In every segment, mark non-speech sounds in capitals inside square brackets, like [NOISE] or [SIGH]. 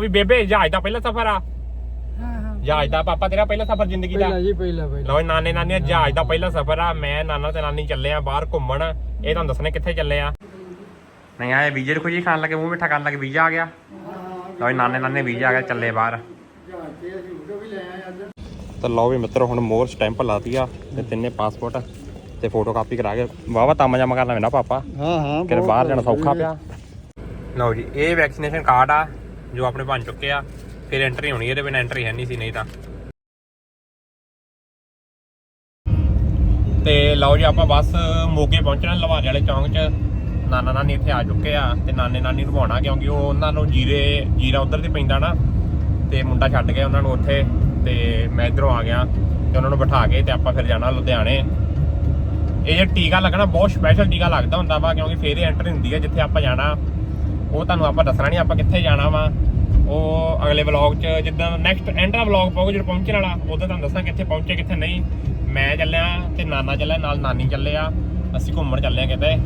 ਵੀ ਬੇਬੇ ਜਹਾਜ਼ ਦਾ ਪਹਿਲਾ ਸਫ਼ਰ ਆ। ਹਾਂ ਹਾਂ। ਜਹਾਜ਼ ਦਾ ਪਾਪਾ ਤੇਰਾ ਪਹਿਲਾ ਸਫ਼ਰ ਜ਼ਿੰਦਗੀ ਦਾ। ਪਹਿਲਾਂ ਜੀ ਪਹਿਲਾਂ ਪਹਿਲਾਂ। ਲਓ ਜੀ, ਨਾਨੇ ਨਾਨੀ ਜਹਾਜ਼ ਦਾ ਪਹਿਲਾ ਸਫ਼ਰ ਆ। ਮੈਂ ਨਾਨਾ ਤੇ ਨਾਨੀ ਚੱਲੇ ਆ ਬਾਹਰ ਘੁੰਮਣ। ਇਹ ਤੁਹਾਨੂੰ ਦੱਸਣੇ ਕਿੱਥੇ ਚੱਲੇ ਆ। ਨਹੀਂ ਆਏ ਵੀਜ਼ੇ ਦੀ ਖੁਸ਼ੀ ਖਾਣ ਲੱਗੇ ਮੂੰਹ ਮਿੱਠਾ ਕਰਨ ਲੱਗੇ ਵੀਜ਼ਾ ਆ ਗਿਆ। ਲਓ ਜੀ, ਨਾਨੇ ਨਾਨੇ ਵੀਜ਼ਾ ਆ ਗਿਆ ਚੱਲੇ ਬਾਹਰ। ਜਹਾਜ਼ ਤੇ ਅਸੀਂ ਵੀਡੀਓ ਵੀ ਲੈ ਆਏ ਅੱਜ ਤਾਂ ਲਓ ਵੀ ਮਿੱਤਰੋ ਹੁਣ ਮੋਰ ਸਟੈਂਪ ਲਾਤੀ ਆ ਤੇ ਤਿੰਨੇ ਪਾਸਪੋਰਟ ਤੇ ਫੋਟੋ ਕਾਪੀ ਕਰਾ ਕੇ। ਵਾਵਾ ਤਾਮਾ ਜਾਮਾ ਕਰਨਾ ਪੈਣਾ ਪਾਪਾ। ਹਾਂ ਹਾਂ ਕਿ ਬਾਹਰ ਜਾਣਾ ਸੌਖਾ ਪਿਆ। ਲਓ ਜੀ ਇਹ ਵੈਕਸੀਨੇਸ਼ਨ ਕਾਰਡ ਆ। ਜੋ ਆਪਣੇ ਬਣ ਚੁੱਕੇ ਆ, ਫਿਰ ਐਂਟਰੀ ਹੋਣੀ, ਇਹਦੇ ਬਿਨਾਂ ਐਂਟਰੀ ਹੈ ਨਹੀਂ ਸੀ, ਨਹੀਂ ਤਾਂ। ਤੇ ਲਓ ਜੀ, ਆਪਾਂ ਬਸ ਮੋਗੇ ਪਹੁੰਚਣਾ, ਲਵਾਰੇ ਵਾਲੇ ਚੌਂਕ 'ਚ। ਨਾਨਾ ਨਾਨੀ ਇੱਥੇ ਆ ਚੁੱਕੇ ਆ, ਤੇ ਨਾਨੇ ਨਾਨੀ ਨੂੰ ਭਾਉਣਾ ਕਿਉਂਕਿ ਉਹ ਉਹਨਾਂ ਨੂੰ ਜੀਰੇ, ਜੀਰਾ ਉਧਰ ਤੇ ਪੈਂਦਾ ਨਾ, ਤੇ ਮੁੰਡਾ ਛੱਡ ਗਿਆ ਉਹਨਾਂ ਨੂੰ ਉੱਥੇ, ਤੇ ਮੈਂ ਇਧਰੋਂ ਆ ਗਿਆ, ਤੇ ਉਹਨਾਂ ਨੂੰ ਬਿਠਾ ਕੇ, ਤੇ ਆਪਾਂ ਫਿਰ ਜਾਣਾ ਲੁਧਿਆਣੇ। ਇਹ ਜਿਹੜਾ ਟੀਕਾ ਲੱਗਣਾ, ਬਹੁਤ ਸਪੈਸ਼ਲ ਟੀਕਾ ਲੱਗਦਾ ਹੁੰਦਾ ਵਾ, ਕਿਉਂਕਿ ਫੇਰ ਹੀ ਐਂਟਰੀ ਹੁੰਦੀ ਹੈ ਜਿੱਥੇ ਆਪਾਂ ਜਾਣਾ। ਉਹ ਤੁਹਾਨੂੰ ਆਪਾਂ ਦੱਸਣਾ ਨਹੀਂ, ਆਪਾਂ ਕਿੱਥੇ ਜਾਣਾ ਵਾ। ਉਹ ਅਗਲੇ ਵਲੌਗ 'ਚ, ਜਿੱਦਾਂ ਨੈਕਸਟ ਐਂਟਰਾ ਵਲੌਗ ਪਾਉਗਾ ਜਦੋਂ ਪਹੁੰਚਣ ਵਾਲਾ, ਉਦੋਂ ਤੁਹਾਨੂੰ ਦੱਸਾਂ ਕਿੱਥੇ ਪਹੁੰਚੇ, ਕਿੱਥੇ ਨਹੀਂ। ਮੈਂ ਚੱਲਿਆ, ਤੇ ਨਾਨਾ ਚੱਲਿਆ, ਨਾਲ ਨਾਨੀ ਚੱਲੇ ਆ। ਅਸੀਂ ਘੁੰਮਣ ਚੱਲੇ ਆ ਕਿਤੇ।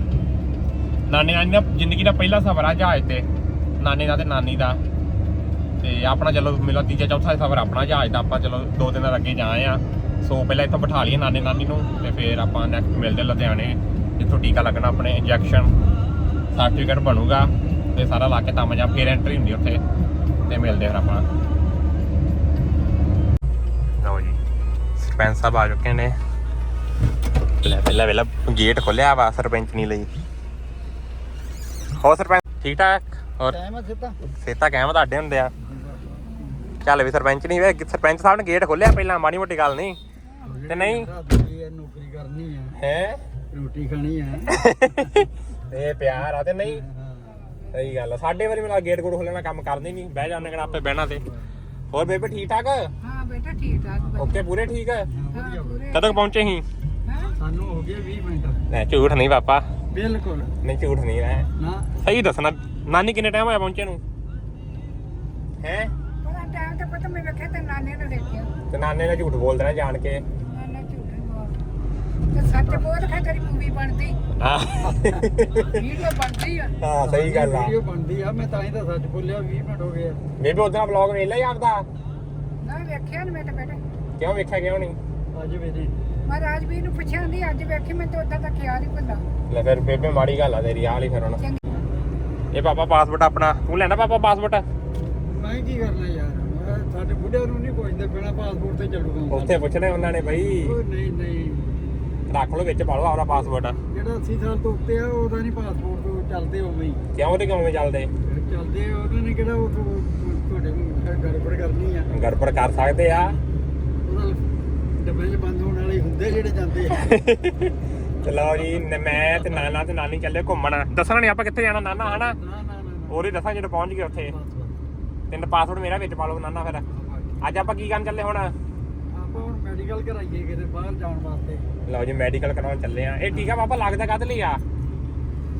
ਨਾਨੇ ਨਾਨੀ ਦਾ ਜ਼ਿੰਦਗੀ ਦਾ ਪਹਿਲਾ ਸਫ਼ਰ ਆ ਜਹਾਜ਼ ਤੇ। ਨਾਨੇ ਦਾ ਤੇ ਨਾਨੀ ਦਾ। ਤੇ ਆਪਣਾ ਚਲੋ, ਮੇਰਾ ਤੀਜਾ, ਚੌਥਾ ਸਫ਼ਰ ਆਪਣਾ ਜਹਾਜ਼ ਦਾ। ਆਪਾਂ ਚਲੋ, ਦੋ ਦਿਨ ਅੱਗੇ ਜਾਏ ਆਏ ਆ। ਸੋ ਪਹਿਲਾਂ ਇੱਥੋਂ ਬਿਠਾ ਲਈਏ ਨਾਨੇ ਨਾਨੀ ਨੂੰ, ਤੇ ਫਿਰ ਆਪਾਂ ਨੈਕਸਟ ਮਿਲਦੇ ਲੁਧਿਆਣੇ, ਜਿੱਥੋਂ ਟੀਕਾ ਲੱਗਣਾ ਆਪਣੇ ਇੰਜੈਕਸ਼ਨ ਸਰਟੀਫਿਕੇਟ ਬਣੂਗਾ। ਤੇ ਸਾਰਾ ਲਾ ਕੇ ਤਾਂ ਜਾ ਫਿਰ ਐਂਟਰੀ ਹੁੰਦੀ ਉੱਥੇ ਤੇ ਮਿਲਦੇ ਫਿਰ ਆਪਾਂ। ਲਓ ਜੀ ਸਰਪੰਚ ਸਾਹਿਬ ਆ ਚੁੱਕੇ ਨੇ। ਲੈ ਪਹਿਲਾਂ ਪਹਿਲਾਂ ਗੇਟ ਖੋਲਿਆ ਵਾ ਸਰਪੰਚ ਨਹੀਂ ਲਈ। ਹੋ ਸਰਪੰਚ ਠੀਕ ਠਾਕ? ਹੋਰ? ਸੇਤਾ। ਕਹਿਮ ਤੁਹਾਡੇ ਹੁੰਦੇ ਆ। ਚੱਲ ਵੀ ਸਰਪੰਚ ਨਹੀਂ ਵੇ ਸਰਪੰਚ ਸਾਹਿਬ ਨੇ ਗੇਟ ਖੋਲਿਆ ਪਹਿਲਾਂ ਮਾੜੀ ਮੋਟੀ ਗੱਲ ਨਹੀਂ। ਤੇ ਨਹੀਂ? ਨੌਕਰੀ ਕਰਨੀ ਹੈ ਹੈ? ਰੋਟੀ ਖਾਣੀ ਹੈ [LAUGHS] ਇਹ ਪਿਆਰ ਆ ਤੇ ਨਹੀਂ? ਸਹੀ ਗੱਲ ਆ। ਸਾਡੇ ਵਾਰੀ ਮੇਰਾ ਗੇਟ ਗੂਟ ਖੋਲਣਾ ਕੰਮ ਕਰਦੇ ਨਹੀਂ ਬਹਿ ਜਾਂਦੇ ਕਿਹੜਾ ਆਪੇ ਬਹਿਣਾ ਤੇ। ਹੋਰ ਬੇਬੇ ਠੀਕ ਠਾਕ? ਹਾਂ ਬੇਟਾ ਠੀਕ ਠਾਕ। ਓਕੇ ਪੂਰੇ ਠੀਕ? ਹੈ ਕਦੋਂ ਕੁ ਪਹੁੰਚੇ ਸੀ? ਹਾਂ? ਸਾਨੂੰ ਹੋ ਗਏ 20 ਮਿੰਟ। ਨਹੀਂ ਝੂਠ ਨਹੀਂ ਪਾਪਾ। ਬਿਲਕੁਲ। ਨਹੀਂ ਝੂਠ ਨਹੀਂ ਹੈ। ਨਾ। ਸਹੀ ਦੱਸਣਾ ਨਾਨੀ ਕਿੰਨੇ ਟਾਈਮ ਹੋਇਆ ਪਹੁੰਚੇ ਨੂੰ? ਹੈ? ਪਤਾ ਟਾਈਮ ਤੇ ਪਤਾ ਮੈਂ ਵੇਖਿਆ ਤੇ ਨਾਨੇ ਨੂੰ ਦੇਖਿਆ। ਤੇ ਨਾਨੇ ਨੇ ਝੂਠ ਬੋਲ ਦੇਣਾ ਜਾਣ ਕੇ ਨਾਨਾ ਝੂਠ ਨਹੀਂ ਬੋਲਦਾ ਤੇ ਸੱਚ ਬਹੁਤ ਖਾ ਤੇਰੀ ਮੂਵੀ ਬਣਦੀ। ਹਾਂ। ਵੀਡੀਓ ਬਣਦੀ ਆ। ਹਾਂ ਸਹੀ ਗੱਲ ਆ। ਵੀਡੀਓ ਬਣਦੀ ਆ ਮੈਂ ਤਾਂ ਹੀ ਤਾਂ ਸੱਚ ਬੋਲਿਆ 20 ਮਿੰਟ ਹੋ ਗਏ ਆ। ਬੇਬੇ ਉਹਦਾ ਵਲੌਗ ਵੇਖ ਲਿਆ ਆਪਦਾ? ਨਾ ਵੇਖਿਆ ਨੀ ਮੈਂ ਤੇ ਬੇਟਾ ਕਿਉਂ ਵੇਖਿਆ ਕਿਉਂ ਨਹੀਂ? ਅੱਜ ਵੇਦੇ ਮੈਂ ਰਾਜਵੀਰ ਨੂੰ ਪੁੱਛਿਆ ਦੀ ਅੱਜ ਵੇਖੀ ਮੈਂ ਤਾਂ ਉਦਾਂ ਦਾ ਖਿਆਲ ਹੀ ਭੁੱਲਾ। ਲੈ ਫਿਰ ਬੇਬੇ ਮਾੜੀ ਗੱਲ ਆ ਤੇਰੀ ਆਹ ਲਈ ਫਿਰ ਹੁਣ। ਇਹ ਪਾਪਾ ਪਾਸਪੋਰਟ ਆਪਣਾ। ਤੂੰ ਲੈਣਾ ਪਾਪਾ ਪਾਸਪੋਰਟ ਮੈਂ ਕੀ ਕਰਨਾ ਯਾਰ? ਮੈਂ ਸਾਡੇ ਬੁੱਢਿਆਂ ਨੂੰ ਨਹੀਂ ਪੁੱਛਦੇ ਬਿਨਾ ਪਾਸਪੋਰਟ ਤੇ ਚੱਲੂਗਾ ਉੱਥੇ ਪੁੱਛਣੇ ਉਹਨਾਂ ਨੇ ਬਈ। ਉਹ ਨਹੀਂ ਨਹੀਂ। ਰੱਖ ਲਓ ਵਿੱਚ ਪਾ ਲਓ ਆਪਣਾ ਪਾਸਪੋਰਟ ਜਿਹੜਾ 80 ਸਾਲ ਤੋਂ ਉੱਤੇ ਆ ਉਹਦਾ ਨਹੀਂ ਪਾਸਪੋਰਟ ਤੋਂ ਚੱਲਦੇ ਉਵੇਂ ਹੀ। ਕਿਉਂ ਤੇ ਕਿਉਂ ਚੱਲਦੇ? ਚੱਲਦੇ ਆ, ਉਹਨਾਂ ਨੇ ਕਿਹੜਾ ਉਹ ਤੋਂ ਤੁਹਾਡੇ ਨੂੰ ਗੜਬੜ ਕਰਨੀ ਆ। ਗੜਬੜ ਕਰ ਸਕਦੇ ਆ। ਡੱਬੇ 'ਚ ਬੰਦ ਹੋਣ ਵਾਲੇ ਹੁੰਦੇ ਜਿਹੜੇ ਜਾਂਦੇ ਆ। [LAUGHS] ਤੇ ਲਓ ਜੀ ਨ- ਮੈਂ ਤੇ ਨਾਨਾ ਤੇ ਨਾਨੀ ਚੱਲੇ ਘੁੰਮਣ। ਦੱਸਣਾ ਨਹੀਂ ਆਪਾਂ ਕਿੱਥੇ ਜਾਣਾ ਨਾਨਾ ਹਨਾ? ਨਾ ਨਾ ਦੱਸਾਂ ਜਦੋਂ ਪਹੁੰਚ ਗਏ ਉੱਥੇ। ਬਸ, ਬਸ। ਤਿੰਨ ਪਾਸਪੋਰਟ ਮੇਰਾ ਵਿੱਚ ਪਾ ਲਓ ਨਾਨਾ ਫਿਰ। ਅੱਜ ਆਪਾਂ ਕੀ ਕਰਨ ਚੱਲੇ ਹੁਣ? ਮੈਡੀਕਲ ਕਰਾਈਏ ਕਿਤੇ ਬਾਹਰ ਜਾਣ ਵਾਸਤੇ। ਲਓ ਜੀ ਮੈਡੀਕਲ ਕਰਾਉਣ ਚੱਲੇ ਆ। ਇਹ ਟੀਕਾ ਪਾਪਾ ਲੱਗਦਾ ਕਦ ਲਈ ਆ?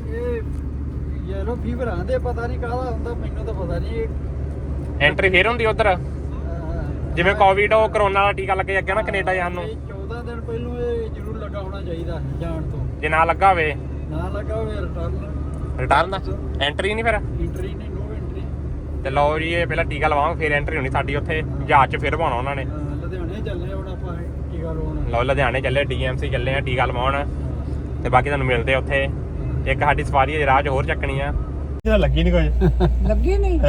ਇਹ ਯੈਲੋ ਫੀਵਰ ਆਂਦੇ ਪਤਾ ਨਹੀਂ ਕਾਹਦਾ ਹੁੰਦਾ ਮੈਨੂੰ ਤਾਂ ਪਤਾ ਨਹੀਂ ਇਹ। ਐਂਟਰੀ ਫੇਰ ਹੁੰਦੀ ਉਧਰ? ਜਿਵੇਂ ਕੋਵਿਡ ਉਹ ਕਰੋਨਾ ਵਾਲਾ ਟੀਕਾ ਲੱਗੇ ਅੱਗੇ ਨਾ ਕੈਨੇਡਾ ਜਾਣ ਨੂੰ। ਇਹ 14 ਦਿਨ ਪਹਿਲੋਂ ਇਹ ਜ਼ਰੂਰ ਲੱਗਾ ਹੋਣਾ ਚਾਹੀਦਾ ਜਾਣ ਤੋਂ। ਜੇ ਨਾ ਲੱਗਾ ਹੋਵੇ। ਨਾ ਲੱਗਾ ਹੋਵੇ ਰਿਟਰਨ ਰਿਟਰਨ ਦਾ ਐਂਟਰੀ ਨਹੀਂ ਫਿਰ? ਐਂਟਰੀ ਨਹੀਂ ਨੋ ਐਂਟਰੀ ਤੇ ਲਓ ਜੀ ਇਹ ਪਹਿਲਾਂ ਟੀਕਾ ਲਵਾਵਾਂਗੇ ਫਿਰ ਐਂਟਰੀ ਹੋਣੀ ਸਾਡੀ ਉੱਥੇ। ਜਹਾਜ਼ 'ਚ ਫਿਰ ਪਾਉਣਾ ਉਹਨਾਂ ਨੇ। ਲੁਧਿਆਣੇ ਚੱਲੇ ਹੁਣ ਆਪਾਂ ਟੀਕਾ ਲਵਾਉਣ ਲਓ ਲੁਧਿਆਣੇ ਚੱਲੇ ਡੀਐਮਸੀ ਚੱਲੇ ਆ ਟੀਕਾ ਲਵਾਉਣ। ਤੇ ਬਾਕੀ ਤੁਹਾਨੂੰ ਮਿਲਦੇ ਆ ਉੱਥੇ। ਇੱਕ ਸਾਡੀ ਸਵਾਰੀ ਹੈ ਰਾਹ 'ਚ ਹੋਰ ਚੱਕਣੀ ਆ। ਇਹਦਾ ਲੱਗੀ ਨਹੀਂ ਕੁਝ? [LAUGHS] ਲੱਗੀ ਨਹੀਂ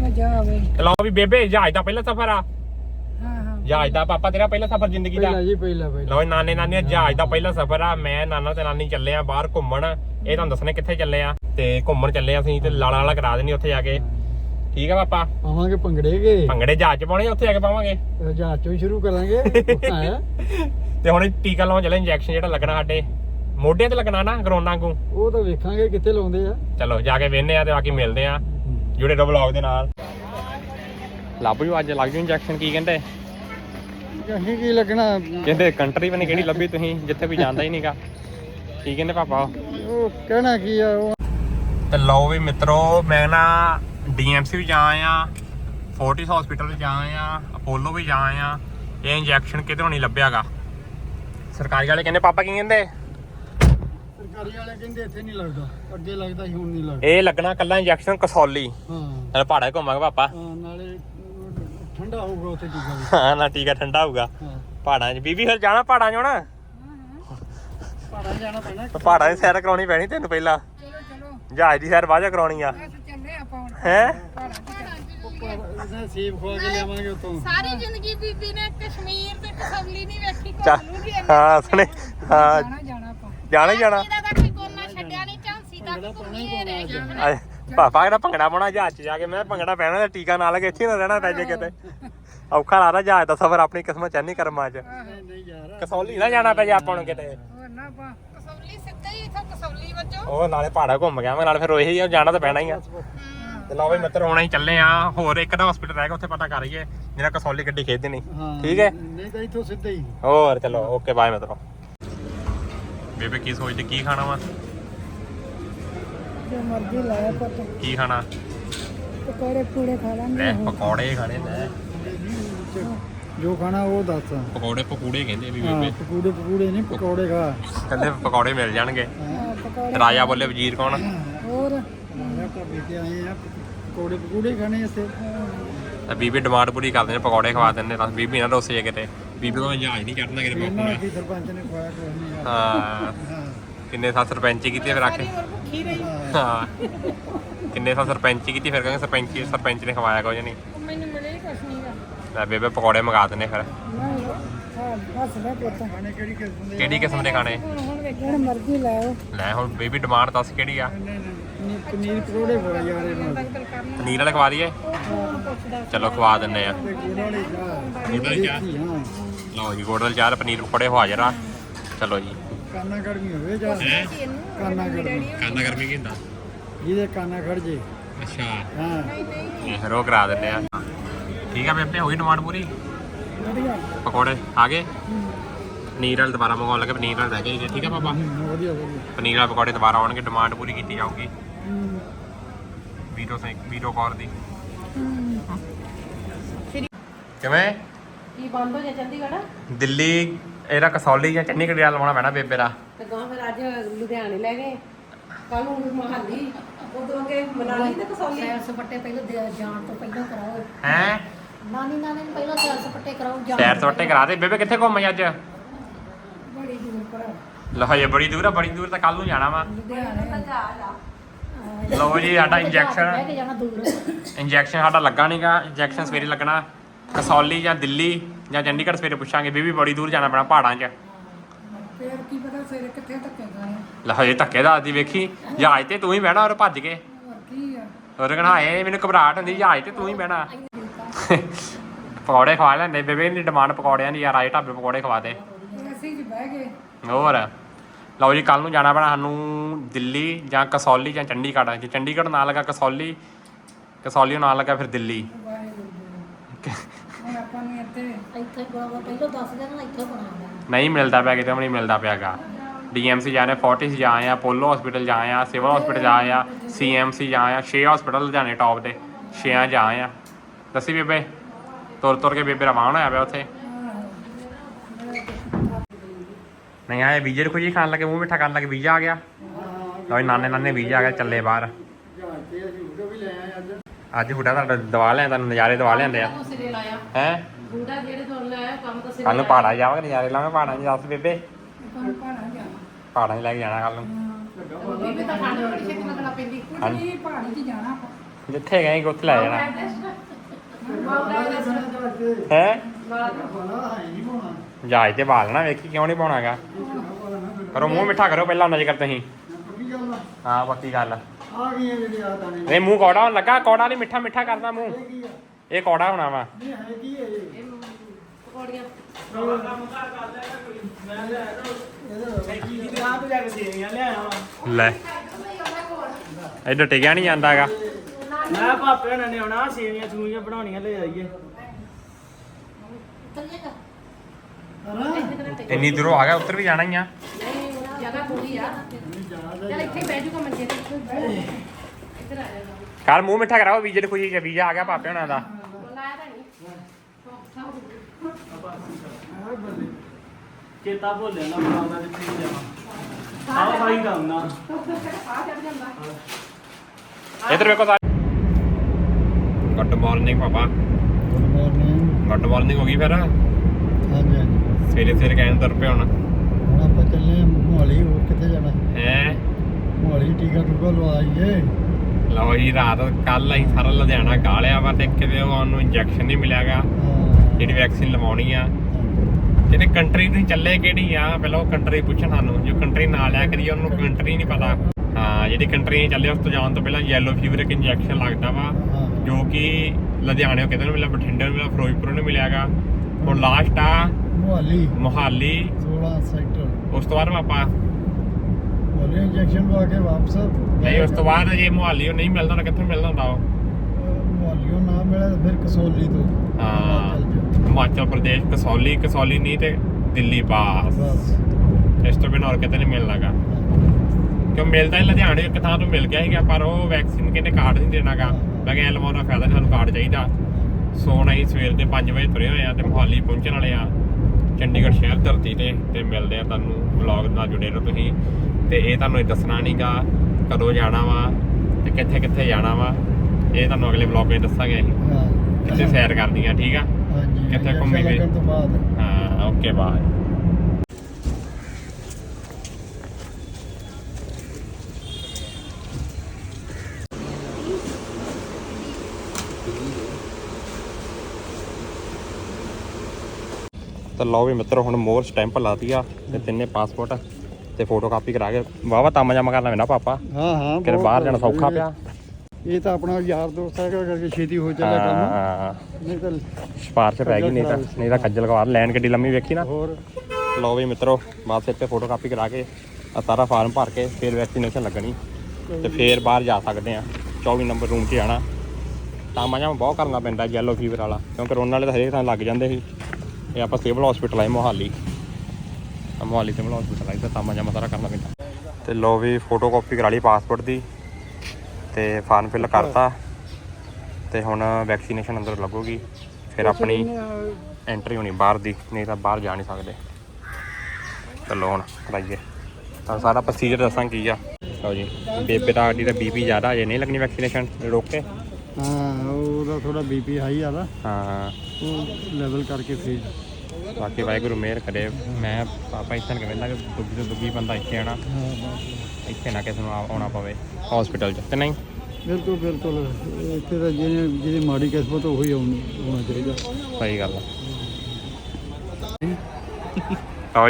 ਮੈਂ ਜਾਵੇ ਤੇ ਲਓ ਵੀ ਬੇਬੇ ਜਹਾਜ਼ ਦਾ ਪਹਿਲਾ ਸਫ਼ਰ ਆ। ਹਾਂ ਹਾਂ। ਜਹਾਜ਼ ਦਾ ਪਾਪਾ ਤੇਰਾ ਪਹਿਲਾ ਸਫ਼ਰ ਜ਼ਿੰਦਗੀ ਦਾ। ਪਹਿਲਾਂ ਜੀ ਪਹਿਲਾਂ ਪਹਿਲਾਂ। ਲਓ ਜੀ, ਨਾਨੇ ਨਾਨੀ ਦਾ ਜਹਾਜ਼ ਦਾ ਪਹਿਲਾ ਸਫ਼ਰ ਆ। ਮੈਂ ਨਾਨਾ ਤੇ ਨਾਨੀ ਚੱਲੇ ਆ ਬਾਹਰ ਘੁੰਮਣ। ਇਹ ਤੁਹਾਨੂੰ ਦੱਸਣੇ ਕਿੱਥੇ ਚੱਲੇ ਆ। ਤੇ ਘੁੰਮਣ ਚੱਲੇ ਆ ਅਸੀਂ ਤੇ ਲਾਲਾ ਵਾਲਾ ਕਰਾ ਦੇਣੀ ਉੱਥੇ ਜਾ ਕੇ। ਠੀਕ ਆ ਪਾਪਾ? ਪਾਵਾਂਗੇ ਭੰਗੜੇ ਕੇ। ਭੰਗੜੇ ਜਹਾਜ਼ 'ਚ ਪਾਉਣੇ ਆ, ਉੱਥੇ ਜਾ ਕੇ ਪਾਵਾਂਗੇ? ਜਹਾਜ਼ ਚੋਂ ਹੀ ਸ਼ੁਰੂ ਕਰਾਂਗੇ। ਹੈਂ? ਤੇ ਹੁਣ ਇਹ ਟੀਕਾ ਲਾਉਣ ਚੱਲੇ ਇੰਜੈਕਸ਼ਨ ਜਿਹੜਾ ਲੱਗਣਾ ਸਾਡੇ। ਮੋਢਿਆਂ ਤੇ ਲੱਗਣਾ ਨਾ ਕਰੋਨਾ ਵਾਂਗੂ? ਉਹ ਤਾਂ ਵੇਖਾਂਗੇ ਕਿੱਥੇ ਲਾਉਂਦੇ ਆ। ਚਲੋ ਜਾ ਕੇ ਵੇਖਨੇ ਆ ਤੇ ਬਾਕੀ ਮਿਲਦੇ ਆ। ਜੁੜੇ ਰਹੋ ਵਲੌਗ ਦੇ ਨਾਲ। ਲੱਭ ਜੂ ਅੱਜ ਲੱਗ ਜੂ ਇੰਜੈਕਸ਼ਨ ਕੀ ਕਹਿੰਦੇ? ਅਸੀਂ ਕੀ ਲੱਗਣਾ? ਕਹਿੰਦੇ ਕੰਟਰੀ ਬਣੀ ਕਿਹੜੀ ਲੱਭੀ ਤੁਸੀਂ ਜਿੱਥੇ ਕੋਈ ਜਾਂਦਾ ਹੀ ਨਹੀਂਗਾ ਕੀ ਕਹਿੰਦੇ ਪਾਪਾ ਉਹ ਕਹਿਣਾ ਕੀ ਆ ਉਹ ਤੇ ਲਓ ਵੀ ਮਿੱਤਰੋ ਮੈਂ ਨਾ ਡੀਐਮਸੀ ਵੀ ਜਾ ਆਇਆ ਫੋਰਟਿਸ ਹਸਪੀਟਲ ਵੀ ਜਾ ਆਇਆ ਅਪੋਲੋ ਵੀ ਜਾ ਆਇਆ ਇਹ ਇੰਜੈਕਸ਼ਨ ਕਿਤੇ ਨਹੀਂ ਲੱਭਿਆਗਾ? ਸਰਕਾਰੀ ਵਾਲੇ ਕਹਿੰਦੇ ਪਾਪਾ ਕੀ ਕਹਿੰਦੇ? ਸਰਕਾਰੀ ਵਾਲੇ ਕਹਿੰਦੇ ਇੱਥੇ ਨਹੀਂ ਲੱਗਦਾ ਅੱਗੇ ਲੱਗਦਾ ਸੀ ਹੁਣ ਨਹੀਂ ਲੱਗਦਾ। ਇਹ ਲੱਗਣਾ ਕੱਲਾ ਇੰਜੈਕਸ਼ਨ ਕਸੌਲੀ। ਹਾਂ। ਨਾਲ ਪਹਾੜੇ ਘੁੰਮਾਂਗੇ ਪਾਪਾ। ਹਾਂ, ਨਾਲੇ ਠੰਡਾ ਹੋਊਗਾ ਉੱਥੇ ਟੀਕਾ ਵੀ। ਹਾਂ ਨਾ ਟੀਕਾ ਠੰਡਾ ਹੋਊਗਾ। ਹਾਂ। ਪਹਾੜਾਂ 'ਚ। ਬੀਬੀ ਫਿਰ ਜਾਣਾ ਪਹਾੜਾਂ 'ਚ ਹੁਣ? ਪਹਾੜਾਂ ਜਾਣਾ ਪੈਣਾ। ਪਹਾੜਾਂ 'ਚ ਸੈਰ ਕਰਾਉਣੀ ਪੈਣੀ ਤੈਨੂੰ ਪਹਿਲਾਂ। ਚਲੋ ਚਲੋ। ਜਹਾਜ਼ ਦੀ ਸੈਰ ਬਾਅਦ 'ਚ ਕਰਾਉਣੀ ਆ। ਹੈ? ਪਹਾੜਾਂ ਤੇ ਚੱਲੇ। ਇਹਨੇ ਸੇਬ ਖਵਾ ਕੇ ਲਿਆਵਾਂਗੇ ਉਤੋਂ ਸਾਰੀ ਜ਼ਿੰਦਗੀ ਬੀਬੀ ਨੇ ਕਸ਼ਮੀਰ ਤੇ ਕਸੌਲੀ ਨਹੀਂ ਵੇਖੀ ਚਾ ਘੁੰਮੂਗੀ ਹਾਂ ਸੁਣੇ ਹਾਂ। ਜਾਣਾ ਜਾਣਾ ਆਪਾਂ। ਜਾਣਾ ਹੀ ਜਾਣਾ। ਇਹਦਾ ਤਾਂ ਕੋਈ ਕੋਨਾ ਛੱਡਿਆ ਨਹੀਂ ਝਾਂਸੀ ਤੱਕ ਘੁੰਮੀ ਇਹ ਰਹਿ ਗਿਆ ਅੱਜ। ਪਾਪਾ ਕਹਿੰਦਾ ਭੰਗੜਾ ਪਾਉਣਾ ਜਹਾਜ਼ 'ਚ ਜਾ ਕੇ। ਮੈਂ ਕਿਹਾ ਭੰਗੜਾ ਪੈਣਾ ਤੇ ਟੀਕਾ ਨਾਲ ਕੇ ਇੱਥੇ ਨਾ ਰਹਿਣਾ ਪੈ ਜੇ ਕਿਤੇ। ਔਖਾ ਲੱਗਦਾ ਜਹਾਜ਼ ਦਾ ਸਫ਼ਰ ਆਪਣੀ ਕਿਸਮਤ ਚ ਨਹੀਂ ਕਰਮਾਂ 'ਚ। ਨਹੀਂ ਨਹੀਂ ਯਾਰ। ਕਸੌਲੀ ਨਾ ਜਾਣਾ ਪੈ ਜੇ ਆਪਾਂ ਨੂੰ ਕਿਤੇ। ਹੋਰ ਨਾ ਆਪਾਂ। ਕਸੌਲੀ ਸਿੱਧਾ ਹੀ ਇਥੋਂ ਕਸੌਲੀ ਵੱਜੋ। ਉਹ ਨਾਲੇ ਪਹਾੜਾ ਘੁੰਮ ਗਿਆ ਮੈਂ ਨਾਲੇ ਫਿਰ ਉਹੀ ਆ, ਜਾਣਾ ਤਾਂ ਪੈਣਾ ਹੀ ਆ। ਤੇ ਲਓ ਬਈ ਮਿੱਤਰ ਹੁਣ ਅਸੀਂ ਚੱਲੇ ਆ। ਹੋਰ ਇੱਕ ਦਾ ਹਸਪੀਟਲ ਰਹਿ ਗਿਆ ਉੱਥੇ ਪਤਾ ਕਰੀਏ ਜਿਹੜਾ ਕਸੌਲੀ ਗੱਡੀ ਖੇਚਦੀ ਨਹੀਂ। ਹਾਂ ਠੀਕ ਹੈ? ਨਹੀਂ ਤਾਂ ਇੱਥੋਂ ਸਿੱਧਾ ਹੀ। ਹੋਰ ਚਲੋ ਓਕੇ ਬਾਏ ਮਿੱਤਰੋ। ਬੇਬੇ ਕੀ ਸੋਚਦੇ ਕੀ ਖਾਣਾ ਵਾ? ਜੋ ਮਰਜ਼ੀ ਲਾਇਆ ਪੁੱਤ। ਕੀ ਖਾਣਾ? ਪਕੌੜੇ ਪੂੜੇ ਖਾ ਲਾਂਗੇ। ਲੈ ਪਕੌੜੇ ਖਾਣੇ ਲੈ। ਜੋ ਖਾਣਾ ਉਹ ਦੱਸ। ਪਕੌੜੇ ਪਕੂੜੇ ਕਹਿੰਦੇ ਵੀ ਹਾਂ ਬੇਬੇ। ਪਕੂੜੇ ਪਕੂੜੇ ਨਹੀਂ ਪਕੌੜੇ ਖਾ। ਕਹਿੰਦੇ ਪਕੌੜੇ ਮਿਲ ਜਾਣਗੇ। ਹਾਂ, ਪਕੌੜੇ ਰਾਜਾ ਬੋਲੇ ਵਜ਼ੀਰ ਕੌਣ ਹੋਰ? ਤੇ ਆਏ ਆ ਪਕੌੜੇ ਪਕੂੜੇ ਖਾਣੇ ਇੱਥੇ ਤਾਂ ਬੀਬੀ ਡਿਮਾਂਡ ਪੂਰੀ ਕਰ ਦਿੰਦੇ ਪਕੌੜੇ ਖਵਾ ਦਿੰਦੇ ਤਾਂ ਬੀਬੀ ਨਾ ਰੋਸੇ ਕਿਤੇ। ਬੀਬੀ ਕੋਲ ਜਹਾਜ਼ ਨਹੀਂ ਚੜਨਾ ਕਿਤੇ ਇਹਨਾਂ ਬਾਪੂ ਕੀ ਸਰਪੰਚ ਨੇ ਖਵਾਇਆ ਕੁਛ ਨਹੀਂ ਹਾਂ। ਕਿੰਨੇ ਸਾਲ ਸਰਪੰਚੀ ਕੀਤੀ ਫਿਰ ਆਖੇ ਭੁੱਖੀ ਰਹੀ। ਹਾਂ। ਕਿੰਨੇ ਸਾਲ ਸਰਪੰਚੀ ਕੀਤੀ ਫਿਰ ਕਹਿੰਦੇ ਸਰਪੰਚੀ ਸਰਪੰਚ ਨੇ ਖਵਾਇਆ ਕੁਝ ਨਹੀਂ। ਮੈਨੂੰ ਮਿਲੇ ਕੁਛ ਨਹੀਂਗਾ ਲੈ ਬੇਬੇ ਪਕੌੜੇ ਮੰਗਾ ਦਿੰਦੇ ਫਿਰ। ਨਹੀਂ ਹਾਂ ਬਸ ਨਾ ਪੁੱਤ ਖਾਣੇ ਕਿਹੜੀ ਕਿਸਮ ਦੇ? ਕਿਹੜੀ ਕਿਸਮ ਦੇ ਖਾਣੇ? ਹੁਣ ਹੁਣ ਜਿਹੜਾ ਮਰਜ਼ੀ ਲਾਓ ਲੈ ਹੁਣ ਬੇਬੀ ਡਿਮਾਂਡ ਦੱਸ ਕਿਹੜੀ ਆ? ਨਹੀਂ, ਨਹੀਂ, ਪਨੀਰ ਪਕੌੜੇ ਖਵਾ ਯਾਰ ਇਹਨਾਂ ਦੇ। ਪਨੀਰ ਵਾਲੇ ਖਵਾ ਦਈਏ? ਚਲੋ ਖਵਾ ਦਿੰਨੇ ਆ। ਗੁੜ ਵਾਲੀ ਚਾਹ। ਗੁੜ ਵਾਲੀ ਚਾਹ? ਲਓ ਜੀ ਗੋਡਲ ਚਾਰ ਪਨੀਰ ਪਕੌੜੇ ਹੋ ਹਾਜ਼ਰ ਆ ਚਲੋ ਜੀ। ਕਾਨਾ ਗਰਮੀ ਹੋਵੇ ਜਾਂ ਕਾਨਾ ਗਰਮੀ। ਕਾਂਦਾ ਗਰਮੀ ਕੀ ਹੁੰਦਾ? ਜਿਹਦੇ ਕਾਨਾ ਖੜ ਜੇ। ਅੱਛਾ। ਹਾਂ। ਇਹ ਉਹ ਕਰਾ ਦਿੰਦੇ ਆ। ਠੀਕ ਆ ਬੇਬੇ ਹੋਈ ਡਿਮਾਂਡ ਪੂਰੀ? ਪਕੌੜੇ ਆ ਗਏ? ਪਨੀਰ ਵਾਲੇ ਦੁਬਾਰਾ ਮੰਗਾਉਣ ਲੱਗੇ ਪਨੀਰ ਵਾਲੇ ਰਹਿ ਗਏ ਠੀਕ ਆ ਪਾਪਾ ਹਮ, ਵਧੀਆ ਵਧੀਆ। ਪਨੀਰ ਵਾਲੇ ਪਕੌੜੇ ਦੁਬਾਰਾ ਆਉਣਗੇ ਡਿਮਾਂਡ ਪੂਰੀ ਕੀਤੀ ਜਾਊਗੀ। ਵੀਰੋ ਸਿੰਘ ਵੀਰੋ ਕੌਰ ਦੀ। ਕਿਵੇਂ? ਕੀ ਬੰਦ ਹੋ ਗਿਆ ਚੰਡੀਗੜ੍ਹ? ਦਿੱਲੀ ਇਹਦਾ ਕਸੌਲੀ ਜਾਂ ਚੰਡੀਗੜ੍ਹ ਦਾ ਲਵਾਉਣਾ ਪੈਣਾ ਬੇਬੇ ਦਾ। ਤੇ ਗਾਂ ਫਿਰ ਅੱਜ ਲੁਧਿਆਣੇ ਲੈ ਗਏ। ਕੱਲ ਨੂੰ ਮਹਾਲੀ। ਉਦੋਂ ਕੇ ਮਨਾਲੀ ਤੇ ਕਸੌਲੀ। ਸੈਰ ਸਪੱਟੇ ਪਹਿਲਾਂ ਦੇ- ਜਾਣ ਤੋਂ ਪਹਿਲਾਂ ਕਰਾਓ। ਹੈ? ਨਾਨੀ ਨਾਨੀ ਨੂੰ ਪਹਿਲਾਂ ਸੈਰ ਸਪੱਟੇ ਕਰਾਓ ਜਾਣ ਸੈਰ ਸੋਟੇ ਕਰਾ ਦੇ ਬੇਬੇ ਕਿੱਥੇ ਘੁੰਮੀ ਅੱਜ? ਬੜੀ ਦੂਰ ਪਰ ਲਓ ਹਜੇ ਬੜੀ ਦੂਰ ਆ ਬੜੀ ਦੂਰ ਤਾਂ ਕੱਲ ਨੂੰ ਜਾਣਾ ਵਾ। ਲੁਧਿਆਣੇ। ਲਓ ਜੀ ਸਾਡਾ ਇੰਜੈਕਸ਼ਨ ਜਾਣਾ ਦੂਰ। ਇੰਜੈਕਸ਼ਨ ਸਾਡਾ ਲੱਗਾ ਨਹੀਂਗਾ ਇੰਜੈਕਸ਼ਨ ਸਵੇਰੇ ਲੱਗਣਾ ਕਸੌਲੀ ਜਾਂ ਦਿੱਲੀ ਜਾਂ ਚੰਡੀਗੜ੍ਹ ਸਵੇਰੇ ਪੁੱਛਾਂਗੇ। ਬੀਬੀ ਬੜੀ ਦੂਰ ਜਾਣਾ ਪੈਣਾ ਪਹਾੜਾਂ 'ਚ। ਫੇਰ ਕੀ ਪਤਾ ਸਵੇਰੇ ਕਿੱਥੇ ਧੱਕੇ ਖਾਣੇ ਲੈ ਹਜੇ ਧੱਕੇ ਦੱਸਦੀ ਵੇਖੀ। ਜਹਾਜ਼ ਤੇ ਤੂੰ ਹੀ ਬਹਿਣਾ ਔਰ ਭੱਜ ਕੇ। ਹੋਰ ਕੀ ਆ। ਔਰ ਕਹਣਾ ਮੈਨੂੰ ਘਬਰਾਹਟ ਹੁੰਦੀ ਜਹਾਜ਼ ਤੇ ਤੂੰ ਹੀ ਬਹਿਣਾ। ਪਕੌੜੇ ਖਵਾ ਲੈਂਦੇ। ਬੇਬੇ ਦੀ ਡਿਮਾਂਡ ਪਕੌੜਿਆਂ ਦੀ ਯਾਰ ਆਏ ਢਾਬੇ ਪਕੌੜੇ ਖਵਾ ਦੇ। ਅਸੀਂ ਜੀ ਬਹਿ ਗਏ। ਹੋਰ? ਲਓ ਜੀ ਕੱਲ ਨੂੰ ਜਾਣਾ ਪੈਣਾ ਸਾਨੂੰ ਦਿੱਲੀ ਜਾਂ ਕਸੌਲੀ ਜਾਂ ਚੰਡੀਗੜ੍ਹ। ਜੇ ਚੰਡੀਗੜ੍ਹ ਨਾ ਲੱਗਾ ਕਸੌਲੀ ਕਸੌਲੀ ਨਾ ਲੱਗਾ ਫਿਰ ਦਿੱਲੀ। ਵਾਹਿਗੁਰੂ ਹੁਣ ਆਪਾਂ ਨੂੰ ਇੱਥੇ ਇੱਥੇ ਬਣਾਵਾ ਪਹਿਲਾਂ ਦੱਸ ਦੇਣਾ ਇੱਥੇ ਬਣਾਉਂਦਾ ਨਹੀਂ ਮਿਲਦਾ ਪਿਆ ਕਿਤੇ ਵੀ ਨਹੀਂ ਮਿਲਦਾ ਪਿਆਗਾ ਡੀਐਮਸੀ ਜਾਣੇ ਫੋਰਟਿਸ ਜਾਏ ਆ ਪੋਲੋ ਹਸਪੀਟਲ ਜਾਏ ਆ ਸਿਵਲ ਹਸਪੀਟਲ ਜਾਏ ਆ ਸੀਐਮਸੀ ਜਾਏ ਆ 6 ਹਸਪੀਟਲ ਲੁਧਿਆਣੇ ਟੌਪ ਦੇ 6 ਜਾਏ ਆ ਦੱਸੀ ਬੇਬੇ ਤੁਰ ਤੁਰ ਕੇ ਬੇਬੇ ਰਵਾਨ ਹੋਇਆ ਪਿਆ ਉੱਥੇ। ਨਹੀਂ ਆਏ ਵੀਜ਼ੇ ਨੂੰ ਖੁਸ਼ੀ ਖਾਣ ਲੱਗੇ ਮੂੰਹ ਮਿੱਠਾ ਕਰਨ ਲੱਗੇ ਵੀਜ਼ਾ ਆ ਗਿਆ। ਲਓ ਜੀ ਨਾਨੇ ਨਾਨੇ ਵੀਜ਼ਾ ਆ ਗਿਆ ਚੱਲੇ ਬਾਹਰ। ਜਹਾਜ਼ ਤੇ ਅਸੀਂ ਵੀਡੀਓ ਵੀ ਲੈ ਆਏ ਅੱਜ ਅੱਜ ਹੁਡਾ ਤੁਹਾਡਾ ਦਵਾ ਲਿਆ ਤੁਹਾਨੂੰ ਨਜ਼ਾਰੇ ਦਵਾ ਲਿਆਂਦੇ ਆ। ਉਹ ਸਿਰੇ ਲਾਇਆ? ਹੈ? ਬੂੜਾ ਜਿਹੜੇ ਤੋਂ ਲਾਇਆ? ਕੰਮ ਤਾਂ ਸਿਰੇ ਕੱਲ ਨੂੰ ਪਹਾੜਾਂ 'ਚ ਜਾਵਾਂਗੇ ਨਜ਼ਾਰੇ ਲਾਵਾਂਗੇ ਪਹਾੜਾਂ 'ਚ ਦੱਸ ਬੇਬੇ। ਆਪਾਂ ਨੂੰ ਪਹਾੜਾਂ ਜਾਣਾ। ਪਹਾੜਾਂ 'ਚ ਲੈ ਕੇ ਜਾਣਾ ਕੱਲ ਨੂੰ। ਬੀਬੀ ਤਾਂ ਠੰਡ ਬੜੀ ਛੇਤੀ ਲੱਗਣਾ ਪੈਂਦੀ। ਹਾਂਜੀ। ਨਹੀਂ ਪਹਾੜੀ 'ਚ ਜਾਣਾ ਆਪਾਂ। ਜਿੱਥੇ ਗਏ ਉੱਥੇ ਲੈ ਜਾਣਾ। ਹੈ ਬਣਾ ਹੈ ਨਹੀਂ ਜਹਾਜ਼ ਤੇ ਬਾਲਣਾ ਵੇਖੀ ਕਿਉਂ ਨਹੀਂ ਪਾਉਣਾਗਾ ਕਰੋ ਮੂੰਹ ਮਿੱਠਾ ਕਰੋ ਪਹਿਲਾਂ ਨਜ਼ਰ ਕਰ ਤੁਸੀਂ। ਆ ਹਾਂ, ਪੱਕੀ ਗੱਲ ਆ। ਗਈਆਂ ਜਿਹੜੀ ਆ ਦਾਣੇ ਨਹੀਂ, ਮੂੰਹ ਕੌੜਾ ਹੋਣ ਲੱਗਾ, ਕੌੜਾ ਨਹੀਂ, ਮਿੱਠਾ ਮਿੱਠਾ ਕਰਦਾ ਮੂੰਹ। ਇਹ ਕੀ ਆ ਇਹ ਕੌੜਾ ਹੋਣਾ ਵਾ। ਨਹੀਂ ਹੈ ਕੀ ਹੈ ਇਹ ਪਕੌੜੀਆਂ ਲੈ ਇੱਧਰ ਟਿਕਿਆ ਨਹੀਂ ਜਾਂਦਾਗਾ ਮੈਂ ਪਾਪੇ ਉਹਨਾਂ ਨੇ ਆਉਣਾ ਸੇਵੀਆਂ ਸੂਈਆਂ ਬਣਾਉਣੀਆਂ, ਲੈ ਆਈਏ। ਚੱਲੇਗਾ ਇੰਨੀ ਦੂਰੋਂ ਆ ਗਿਆ ਉੱਤਰ ਵੀ ਜਾਣਾ ਹੀ ਆ। ਜਗ੍ਹਾ ਥੋੜੀ ਆ ਚੱਲ ਇੱਥੇ ਬਹਿ ਜਾਊਗਾ ਮੰਜੇ ਤੇ ਇੱਧਰ ਆ ਜਾਣਾ ਕੱਲ ਮੂੰਹ ਮਿੱਠਾ ਕਰਾਓ ਵੀਜ਼ੇ ਦੀ ਖੁਸ਼ੀ ਚ ਵੀਜ਼ਾ ਆ ਗਿਆ ਪਾਪੇ ਹੋਣਾ ਦਾ। ਲਾਇਆ ਤਾਂ ਨਹੀਂ ਚੇਤਾ ਭੁੱਲਿਆ ਨਾ ਬਣਾਉਂਦਾ ਜਿੱਥੇ ਵੀ ਜਾਵਾਂ। ਆਹ ਸਾਈ ਦਾ ਹੁੰਦਾ ਇਧਰ ਵੇਖੋ ਸਾਰੇ। Good morning papa. Good morning good morning ਹੋ ਗਈ ਫਿਰ। ਹਾਂਜੀ ਹਾਂਜੀ। ਸਵੇਰੇ ਸਵੇਰੇ ਕਹਿਣ ਤੁਰ ਪਿਆ ਹੁਣ। ਹੁਣ ਆਪਾਂ ਚੱਲੇ ਮੋਹਾਲੀ ਹੋਰ ਕਿੱਥੇ ਜਾਣਾ? ਹੈ? ਮੋਹਾਲੀ ਟੀਕਾ ਟੂਕਾ ਲਵਾਈਏ ਲਓ ਜੀ ਰਾਤ ਕੱਲ ਅਸੀਂ ਸਾਰਾ ਲੁਧਿਆਣਾ ਗਾ ਲਿਆ ਵਾ ਤੇ ਕਿਤੇ ਉਹਨੂੰ ਇੰਜੈਕਸ਼ਨ ਨਹੀਂ ਮਿਲਿਆਗਾ ਜਿਹੜੀ ਵੈਕਸੀਨ ਲਵਾਉਣੀ ਆ। ਜਿਹੜੇ ਕੰਟਰੀ ਤੁਸੀਂ ਚੱਲੇ ਕਿਹੜੀ ਆ? ਪਹਿਲਾਂ ਉਹ ਕੰਟਰੀ ਪੁੱਛਣ ਸਾਨੂੰ ਜੋ ਕੰਟਰੀ ਨਾ ਲਿਆ ਕਰੀ ਉਹਨੂੰ ਕੰਟਰੀ ਨਹੀਂ ਪਤਾ। ਹਾਂ ਜਿਹੜੀ ਕੰਟਰੀ ਚੱਲੇ ਉਸ ਤੋਂ ਜਾਣ ਤੋਂ ਪਹਿਲਾਂ ਯੈਲੋ ਫੀਵਰ ਇੱਕ ਇੰਜੈਕਸ਼ਨ ਲੱਗਦਾ ਵਾ। ਜੋ ਕਿ ਲੁਧਿਆਣੇ ਕਿਤੇ ਨੂੰ ਮਿਲਿਆ ਬਠਿੰਡੇ ਨੂੰ ਮਿਲਿਆ ਫਿਰੋਜ਼ਪੁਰ ਨੂੰ ਮਿਲਿਆਗਾ ਹੁਣ ਲਾਸਟ ਆ। ਮੋਹਾਲੀ। ਮੁਹਾਲੀ। 16 ਸੈਕਟਰ ਉਸ ਤੋਂ ਬਾਅਦ ਆਪਾਂ ਮੋਹਾਲੀ ਇੰਜੈਕਸ਼ਨ ਲਵਾ ਕੇ ਵਾਪਸ। ਨਹੀਂ ਉਸ ਤੋਂ ਬਾਅਦ ਜੇ ਮੁਹਾਲੀ ਨਹੀਂ ਮਿਲਦਾ ਤਾਂ ਕਿੱਥੋਂ ਮਿਲਦਾ ਹੁੰਦਾ ਉਹ? ਮੋਹਾਲੀਓ ਨਾ ਮਿਲੇ ਤਾਂ ਫਿਰ ਕਸੋਲੀ ਤੋਂ। ਹਾਂ। ਹਿਮਾਚਲ ਪ੍ਰਦੇਸ਼ ਕਸੌਲੀ ਕਸੌਲੀ ਨਹੀਂ ਤੇ ਦਿੱਲੀ ਬਸ। ਇਸ ਤੋਂ ਬਿਨਾਂ ਹੋਰ ਕਿਤੇ ਨਹੀਂ ਮਿਲਣਾਗਾ ਕਿਉਂ ਮਿਲਦਾ ਹੀ ਲੁਧਿਆਣੇ ਇੱਕ ਥਾਂ ਤੋਂ ਮਿਲ ਗਿਆ ਸੀਗਾ ਪਰ ਉਹ ਵੈਕਸੀਨ ਕਹਿੰਦੇ ਕਾਰਡ ਨਹੀਂ ਦੇਣਾਗਾ। ਮੈਂ ਕਿਹਾ ਲਵਾਉਣਾ ਫਾਇਦਾ ਨਹੀਂ ਸਾਨੂੰ ਕਾਰਡ ਚਾਹੀਦਾ। ਸੋ ਹੁਣ ਅਸੀਂ ਸਵੇਰ ਦੇ 5 ਵਜੇ ਤੁਰੇ ਹੋਏ ਆ ਤੇ ਮੁਹਾਲੀ ਪਹੁੰਚਣ ਵਾਲੇ ਆ। ਚੰਡੀਗੜ੍ਹ ਸ਼ਹਿਰ ਧਰਤੀ ਤੇ ਤੇ ਮਿਲਦੇ ਆ ਤੁਹਾਨੂੰ ਵਲੌਗ ਨਾਲ ਜੁੜੇ ਰਹੋ ਤੁਸੀਂ। ਤੇ ਇਹ ਤੁਹਾਨੂੰ ਇਹ ਦੱਸਣਾ ਨਹੀਂਗਾ ਕਦੋਂ ਜਾਣਾ ਵਾ ਤੇ ਕਿੱਥੇ ਕਿੱਥੇ ਜਾਣਾ ਵਾ। ਇਹ ਤੁਹਾਨੂੰ ਅਗਲੇ ਵਲੌਗ ਵਿੱਚ ਦੱਸਾਂਗੇ ਅਸੀਂ। ਹਾਂ। ਕਿੱਥੇ ਸੈਰ ਕਰਦੀਆਂ ਠੀਕ ਆ? ਹਾਂਜੀ ਕਿੱਥੇ ਘੁੰਮੀ ਬਾਅਦ। ਹਾਂ ਓਕੇ ਬਾਏ। ਤਾਂ ਲਓ ਵੀ ਮਿੱਤਰੋ ਹੁਣ ਮੋਰ ਸਟੈਂਪ ਲਾਤੀ ਆ ਤੇ ਤਿੰਨੇ ਪਾਸਪੋਰਟ ਤੇ ਫੋਟੋ ਕਾਪੀ ਕਰਾ ਕੇ ਵਾਵਾ ਤਾਮਾ ਜਾਮਾ ਕਰਨਾ ਪੈਣਾ ਪਾਪਾ। ਹਾਂ ਹਾਂ ਕਿ ਬਹੁਤ ਬਾਹਰ ਜਾਣਾ ਸੌਖਾ ਪਿਆ। ਇਹ ਤਾਂ ਆਪਣਾ ਯਾਰ ਦੋਸਤ ਹੈਗਾ ਕਰਕੇ ਛੇਤੀ ਹੋ ਚੱਲਿਆ ਕੰਮ। ਹਾਂ। ਨਹੀਂ ਤਾਂ ਸਪਾਰਸ਼ ਪੈ ਗਈ ਨਹੀਂ ਤਾਂ ਨਹੀਂ ਤਾਂ ਖੱਜਲ ਖਵਾਰ ਲੈਣ ਗੱਡੀ ਲੰਮੀ ਵੇਖੀ ਨਾ। ਹੋਰ? ਲਓ ਵੀ ਮਿੱਤਰੋ ਬਾਅਦ ਵਿੱਚ ਫੋਟੋ ਕਾਪੀ ਕਰਾ ਕੇ ਆ ਸਾਰਾ ਫਾਰਮ ਭਰ ਕੇ ਫਿਰ ਵੈਕਸੀਨੇਸ਼ਨ ਲੱਗਣੀ ਤੇ ਫਿਰ ਬਾਹਰ ਜਾ ਸਕਦੇ ਆ 24 ਨੰਬਰ ਰੂਮ 'ਚ ਜਾਣਾ। ਤਾਂ ਮਾਝਾ ਬਹੁਤ ਕਰਨਾ ਪੈਂਦਾ ਯੈਲੋ ਫੀਵਰ ਵਾਲਾ ਕਿਉਂਕਿ ਕਰੋਨਾ ਵਾਲੇ ਤਾਂ ਹਰੇਕ ਥਾਂ ਲੱਗ ਜਾਂਦੇ ਸੀ। ਇਹ ਆਪਾਂ ਸਿਵਲ ਹਸਪੀਟਲ ਆਏ ਮੋਹਾਲੀ। ਆ ਮੋਹਾਲੀ ਸਿਵਲ ਹਸਪੀਟਲ ਆਏ ਤਾਂ ਤਾਮਾ ਮਾਝਾ ਸਾਰਾ ਕਰਨਾ ਪੈਂਦਾ। ਤੇ ਲਓ ਵੀ ਫੋਟੋ ਕਾਪੀ ਕਰਾ ਲਈ ਪਾਸਪੋਰਟ ਦੀ, ਤੇ ਫਾਰਮ ਫਿਲ ਕਰਤਾ। ਤੇ ਹੁਣ ਵੈਕਸੀਨੇਸ਼ਨ ਅੰਦਰ ਲੱਗੂਗੀ, ਫਿਰ ਆਪਣੀ ਐਂਟਰੀ ਹੋਣੀ ਬਾਹਰ ਦੀ, ਨਹੀਂ ਤਾਂ ਬਾਹਰ ਜਾ ਨਹੀਂ ਸਕਦੇ। ਚਲੋ ਹੁਣ, ਕਰਾਈਏ। ਤਾਂ ਸਾਰਾ ਪ੍ਰੋਸੀਜਰ ਦੱਸਾਂ ਕੀ ਆ। ਲਓ ਜੀ, ਬੇਬੇ ਦਾ ਆਡੀ ਦਾ ਬੀਪੀ ਜ਼ਿਆਦਾ ਅਜੇ ਨਹੀਂ ਲੱਗਣੀ ਵੈਕਸੀਨੇਸ਼ਨ ਰੋਕ ਕੇ। ਹਾਂ ਉਹਦਾ ਥੋੜਾ ਬੀਪੀ ਹਾਈ ਆ ਨਾ। ਹਾਂ ਉਹ ਲੈਵਲ ਕਰਕੇ ਫੇਰ ਬਾਕੀ ਵਾਹਿਗੁਰੂ ਮਿਹਰ ਕਰੇ। ਮੈਂ ਪਾਪਾ ਇੱਥੇ ਨੂੰ ਕਹਿੰਦਾ ਕਿ ਦੁੱਗੀ ਤੋਂ ਦੁੱਗੀ ਬੰਦਾ ਇੱਥੇ ਆਣਾ ਇੱਥੇ ਨਾ ਕਿਸੇ ਨੂੰ ਆ- ਆਉਣਾ ਪਵੇ। ਹਸਪੀਟਲ 'ਚ ਤੇ ਨਹੀਂ? ਬਿਲਕੁਲ ਬਿਲਕੁਲ। ਇੱਥੇ ਤਾਂ ਜਿਹਨੇ ਜਿਹਦੀ ਮਾੜੀ ਕਿਸਮਤ ਉਹੀ ਆਉਣੀ ਹੋਣਾ ਚਾਹੀਦਾ। ਸਹੀ ਗੱਲ ਆ।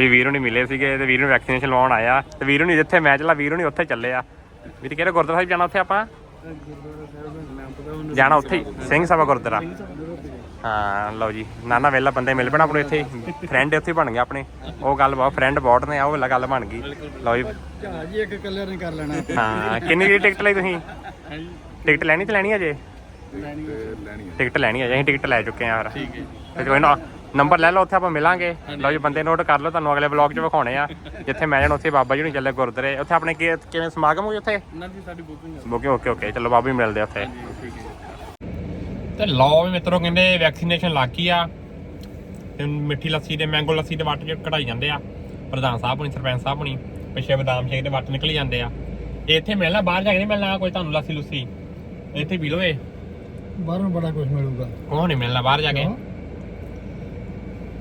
ਜੀ ਵੀਰ ਹੁਣੀ ਮਿਲੇ ਸੀਗੇ ਤੇ ਵੀਰ ਨੂੰ ਵੈਕਸੀਨੇਸ਼ਨ ਲਵਾਉਣ ਆਇਆ। ਤੇ ਵੀਰ ਹੁਣੀ ਜਿੱਥੇ ਮੈਂ ਚੱਲਾ ਵੀਰ ਹੁਣੀ ਉੱਥੇ ਚੱਲੇ ਆ ਵੀਰ ਕਿਹੜੇ ਗੁਰਦੁਆਰਾ ਸਾਹਿਬ ਜਾਣਾ ਉੱਥੇ ਆਪਾਂ? ਜਾਣਾ ਉੱਥੇ ਹੀ, ਸਿੰਘ ਸਭਾ ਗੁਰਦੁਆਰਾ। ਹਾਂ ਲਓ ਜੀ ਨਾਨਾ ਵੇਲਾ ਬੰਦੇ ਮਿਲ ਪੈਣਾ ਆਪਣੇ ਇੱਥੇ। ਫਰੈਂਡ ਹੀ ਬਣ ਗਏ ਆਪਣੇ। ਉਹ ਗੱਲ ਬਹੁਤ ਫਰੈਂਡ ਬਹੁਤ ਨੇ ਆ ਉਹ ਵੇਲਾ ਗੱਲ ਬਣ ਗਈ। ਲਓ ਜੀ। ਹੀ ਇੱਕ ਇਕੱਲੇ ਨੇ ਕਰ ਲੈਣਾ। ਹਾਂ ਕਿੰਨੀ ਦੀ ਟਿਕਟ ਲਈ ਤੁਸੀਂ? ਟਿਕਟ ਲੈਣੀ ਤੇ ਲੈਣੀ ਅਜੇ ਟਿਕਟ ਲੈਣੀ ਹੈ ਅਸੀਂ ਟਿਕਟ ਲੈ ਚੁੱਕੇ ਆ ਫਿਰ। ਠੀਕ ਹੈ ਤੇ ਕੋਈ ਨਾ ਨੰਬਰ ਲੈ ਲਓ ਉੱਥੇ ਆਪਾਂ ਮਿਲਾਂਗੇ। ਲਓ ਜੀ ਬੰਦੇ ਨੋਟ ਕਰ ਲਓ ਤੁਹਾਨੂੰ ਅਗਲੇ ਵਲੌਗ 'ਚ ਵਿਖਾਉਣੇ ਆ। [LAUGHS] ਜਿੱਥੇ ਮੈਂ ਜਾਣਾ ਉੱਥੇ ਬਾਬਾ ਜੀ ਨੂੰ ਚੱਲੇ ਗੁਰਦੁਆਰੇ। ਉੱਥੇ ਆਪਣੇ ਕੀ- ਕਿਵੇਂ ਸਮਾਗਮ ਹੋਈ ਉੱਥੇ? ਨਾ ਜੀ ਸਾਡੀ ਬੁਕਿੰਗ ਓਕੇ ਓਕੇ ਓਕੇ ਚਲੋ ਬਾਬਾ ਜੀ ਮਿਲਦੇ ਆ ਉੱਥੇ। ਤੇ ਲਓ ਵੀ ਮਿੱਤਰੋ ਕਹਿੰਦੇ ਵੈਕਸੀਨੇਸ਼ਨ ਲੱਗੀ ਆ। ਤੇ ਮਿੱਠੀ ਲੱਸੀ ਦੇ ਮੈਂਗੋ ਲੱਸੀ ਦੇ ਵੱਟ ਚ ਕਢਾਈ ਜਾਂਦੇ ਆ। ਪ੍ਰਧਾਨ ਸਾਹਿਬ ਹੁਣੀ ਸਰਪੰਚ ਸਾਹਿਬ ਹੁਣੀ ਪਿੱਛੇ ਬਦਾਮ ਸ਼ੇਕ ਦੇ ਵੱਟ ਨਿਕਲੀ ਜਾਂਦੇ ਆ। ਇਹ ਇੱਥੇ ਮਿਲਣਾ ਬਾਹਰ ਜਾ ਕੇ ਨਹੀਂ ਮਿਲਣਾ ਕੋਈ ਤੁਹਾਨੂੰ ਲੱਸੀ ਲੁੱਸੀ ਇੱਥੇ ਪੀ ਲਓ ਇਹ। ਬਾਹਰੋਂ ਬੜਾ ਕੁਝ ਮਿਲੂਗਾ। ਉਹ ਨਹੀਂ ਮਿਲਣਾ ਬਾਹਰ ਜਾ ਕੇ?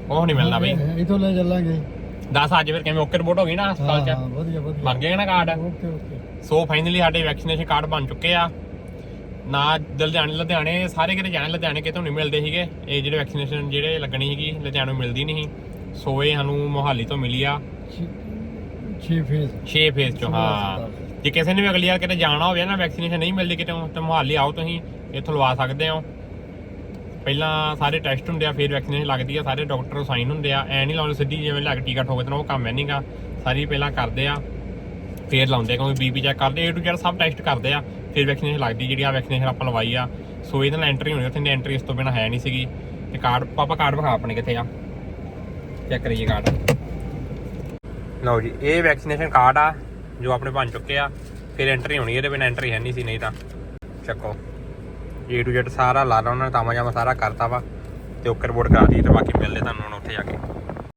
ਉਹ ਨਹੀਂ ਮਿਲਣਾ ਬਈ। ਇਥੋਂ ਲੈ ਚੱਲਾਂਗੇ। ਦੱਸ ਅੱਜ ਫਿਰ ਕਿਵੇਂ ਓਕੇ ਰਿਪੋਰਟ ਹੋ ਗਈ ਨਾ ਹਸਪਤਾਲ ਚ। ਹਾਂ, ਵਧੀਆ ਵਧੀਆ। ਬਣ ਗਿਆ ਨਾ card okay okay. So finally ਸਾਡੇ ਵੈਕਸੀਨੇਸ਼ਨ ਕਾਰਡ ਬਣ ਚੁੱਕੇ ਆ। ਨਾ ਲੁਧਿਆਣੇ ਲੁਧਿਆਣੇ ਸਾਰੇ ਕਿਤੇ ਜਾਣੇ ਲੁਧਿਆਣੇ ਕਿਤੋਂ ਨਹੀਂ ਮਿਲਦੇ ਸੀਗੇ। ਇਹ ਜਿਹੜੇ ਵੈਕਸੀਨੇਸ਼ਨ ਜਿਹੜੇ ਲੱਗਣੀ ਸੀਗੀ ਲੁਧਿਆਣੇ ਮਿਲਦੀ ਨਹੀਂ ਸੀ। ਸੋ ਇਹ ਸਾਨੂੰ ਮੋਹਾਲੀ ਤੋਂ ਮਿਲੀ ਆ। 6 ਫੇਜ਼ 6 ਫੇਜ਼ ਚੋਂ ਹਾਂ। ਜੇ ਕਿਸੇ ਨੇ ਵੀ ਅਗਲੀ ਵਾਰ ਕਿਤੇ ਜਾਣਾ ਹੋਵੇ ਨਾ ਵੈਕਸੀਨੇਸ਼ਨ ਨਹੀਂ ਮਿਲਦੀ ਕਿਤੇ ਤਾਂ ਮੋਹਾਲੀ ਆਓ ਤੁਸੀਂ ਇੱਥੋਂ ਲਵਾ ਸਕਦੇ ਹੋ। ਪਹਿਲਾਂ ਸਾਰੇ ਟੈਸਟ ਹੁੰਦੇ ਆ ਫਿਰ ਵੈਕਸੀਨੇਸ਼ਨ ਲੱਗਦੀ ਆ ਸਾਰੇ ਡਾਕਟਰ ਸਾਈਨ ਹੁੰਦੇ ਆ ਐ ਨਹੀਂ ਲਾਉਂਦੇ ਸਿੱਧੀ ਜਿਵੇਂ ਲੱਗ ਟੀਕਾ ਠੋਕ ਦੇਣਾ ਉਹ ਕੰਮ ਹੈ ਨਹੀਂਗਾ ਸਾਰੀ ਪਹਿਲਾਂ ਕਰਦੇ ਆ ਫਿਰ ਲਾਉਂਦੇ ਆ, ਕਿਉਂਕਿ ਬੀਪੀ ਚੈੱਕ ਕਰਦੇ ਏ ਟੂ ਜ਼ੈਡ ਸਭ ਟੈਸਟ ਕਰਦੇ ਆ ਫਿਰ ਵੈਕਸੀਨੇਸ਼ਨ ਲੱਗਦੀ ਜਿਹੜੀ ਆ ਵੈਕਸੀਨੇਸ਼ਨ ਆਪਾਂ ਲਵਾਈ ਆ। ਸੋ ਇਹਦੇ ਨਾਲ ਐਂਟਰੀ ਹੋਣੀ ਉੱਥੇ ਦੀ ਐਂਟਰੀ ਇਸ ਤੋਂ ਬਿਨਾ ਹੈ ਨਹੀਂ ਸੀਗੀ। ਤੇ ਕਾਰਡ ਪਾਪਾ ਕਾਰਡ ਵਿਖਾ ਆਪਣੇ ਕਿੱਥੇ ਆ। ਚੈੱਕ ਕਰੀਏ ਕਾਰਡ ਲਓ ਜੀ ਇਹ ਵੈਕਸੀਨੇਸ਼ਨ ਕਾਰਡ ਆ ਜੋ ਆਪਣੇ ਬਣ ਚੁੱਕੇ ਆ ਫਿਰ ਐਂਟਰੀ ਹੋਣੀ ਇਹਦੇ ਬਿਨਾ ਐਂਟਰੀ ਹੈ ਨਹੀਂ ਸੀ ਨਹੀਂ ਤਾਂ। ਚੱਕੋ। ਏ ਟੂ ਜ਼ੈਡ ਸਾਰਾ ਲਾ ਲਾ, ਉਹਨਾਂ ਨੇ ਤਾਮਾ ਜਾਮਾ ਸਾਰਾ ਕਰਤਾ ਵਾ ਤੇ ਓਕਰ ਬੋਰਡ ਕਰਾ ਦਿੱਤੀ ਤੇ ਬਾਕੀ ਮਿਲਦੇ ਤੁਹਾਨੂੰ ਹੁਣ ਉੱਥੇ ਜਾ ਕੇ।